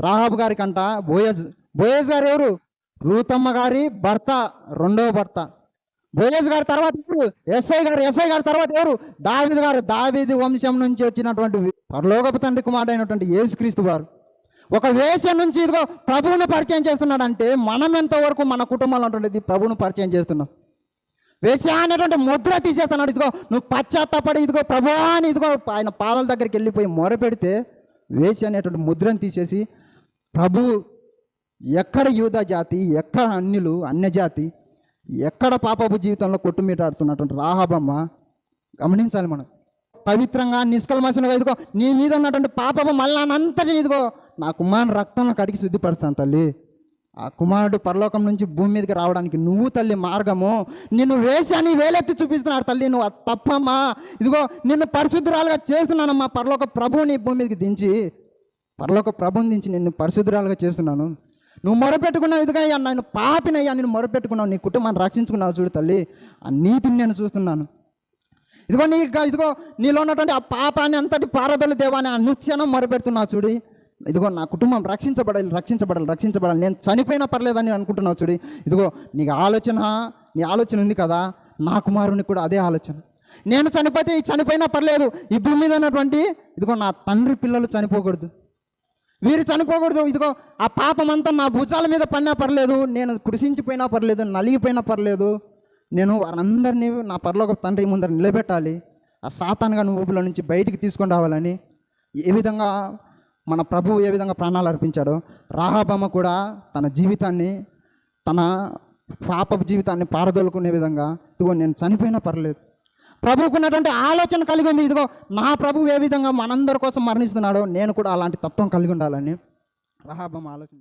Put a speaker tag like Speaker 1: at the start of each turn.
Speaker 1: రాహాబు గారి కంట Boaz Boaz గారు ఎవరు? రూతమ్మ గారి భర్త రెండవ భర్త. బోయజ్ గారి తర్వాత ఎవరు? ఎస్ఐ గారు ఎస్ఐ గారి తర్వాత ఎవరు? దావిద్ గారు. దావీది వంశం నుంచి వచ్చినటువంటి పరలోకపు తండ్రి కుమారుడైనటువంటి యేసుక్రీస్తు వారు. ఒక వేషం నుంచి ఇదిగో ప్రభువును పరిచయం చేస్తున్నాడంటే మనం ఎంతవరకు మన కుటుంబంలో ఉంటుండేది ప్రభువును పరిచయం చేస్తున్నాం. వేష అనేటువంటి ముద్ర తీసేస్తున్నాడు. ఇదిగో నువ్వు పశ్చాత్తపడి ఇదిగో ప్రభువా అని ఇదిగో ఆయన పాదాల దగ్గరికి వెళ్ళిపోయి మొర పెడితే వేసి అనేటువంటి ముద్రను తీసేసి ప్రభు ఎక్కడ యూద జాతి ఎక్కడ అన్యులు అన్యజాతి ఎక్కడ పాపపు జీవితంలో కొట్టుమీటాడుతున్నటువంటి రాహబమ్మ గమనించాలి మనం. పవిత్రంగా నిష్కల్మసంగా ఇదిగో నీ మీద ఉన్నటువంటి పాపము మళ్ళానంతటి ఇదిగో నా కుమారుని రక్తంలో కడిగి శుద్ధిపరుస్తాను తల్లి. ఆ కుమారుడు పరలోకం నుంచి భూమి మీదకి రావడానికి నువ్వు తల్లి మార్గము. నిన్ను వేసి అని వేలెత్తి చూపిస్తున్నాడు తల్లి నువ్వు తప్పమ్మా. ఇదిగో నిన్ను పరిశుద్ధురాలుగా చేస్తున్నానమ్మా. పరలోక ప్రభువు నీ భూమి మీదకి దించి పరలోక ప్రబంధించి నిన్ను పరిశుద్ధురాలుగా చేస్తున్నాను. నువ్వు మొరపెట్టుకున్నావు ఇదిగా అయ్యా నేను పాపినయ్యా నేను మొరపెట్టుకున్నావు. నీ కుటుంబాన్ని రక్షించుకున్నావు చూడు తల్లి. ఆ నీతిని నేను చూస్తున్నాను. ఇదిగో నీ ఇదిగో నీలో ఉన్నటువంటి ఆ పాపాన్ని అంతటి పారదలు దేవాన్ని ఆ నుత్యనం మొరపెడుతున్నావు చూడు. ఇదిగో నా కుటుంబం రక్షించబడాలి రక్షించబడాలి రక్షించబడాలి. నేను చనిపోయినా పర్లేదని అనుకుంటున్నావు చూడు. ఇదిగో నీకు ఆలోచన నీ ఆలోచన ఉంది కదా. నా కుమారుని కూడా అదే ఆలోచన. నేను చనిపోతే చనిపోయినా పర్లేదు. ఈ భూమి మీద ఉన్నటువంటి ఇదిగో నా తండ్రి పిల్లలు చనిపోకూడదు. వీరు చనిపోకూడదు. ఇదిగో ఆ పాపం అంతా నా భుజాల మీద పడినా పర్లేదు నేను కృషించిపోయినా పర్లేదు నలిగిపోయినా పర్లేదు. నేను వారందరినీ నా పరలోక తండ్రి ముందర నిలబెట్టాలి. ఆ సాతానుగా ఊపిలో నుంచి బయటికి తీసుకొని రావాలని ఏ విధంగా మన ప్రభువు ఏ విధంగా ప్రాణాలు అర్పించాడో రాహాబమ్మ కూడా తన జీవితాన్ని తన పాప జీవితాన్ని పారదోలుకునే విధంగా ఇదిగో నేను చనిపోయినా పర్లేదు. ప్రభుకున్నటువంటి ఆలోచన కలిగి ఉంది. ఇదిగో నా ప్రభువు ఏ విధంగా మనందరి కోసం మరణిస్తున్నాడో నేను కూడా అలాంటి తత్వం కలిగి ఉండాలని రహాబమ్మ ఆలోచన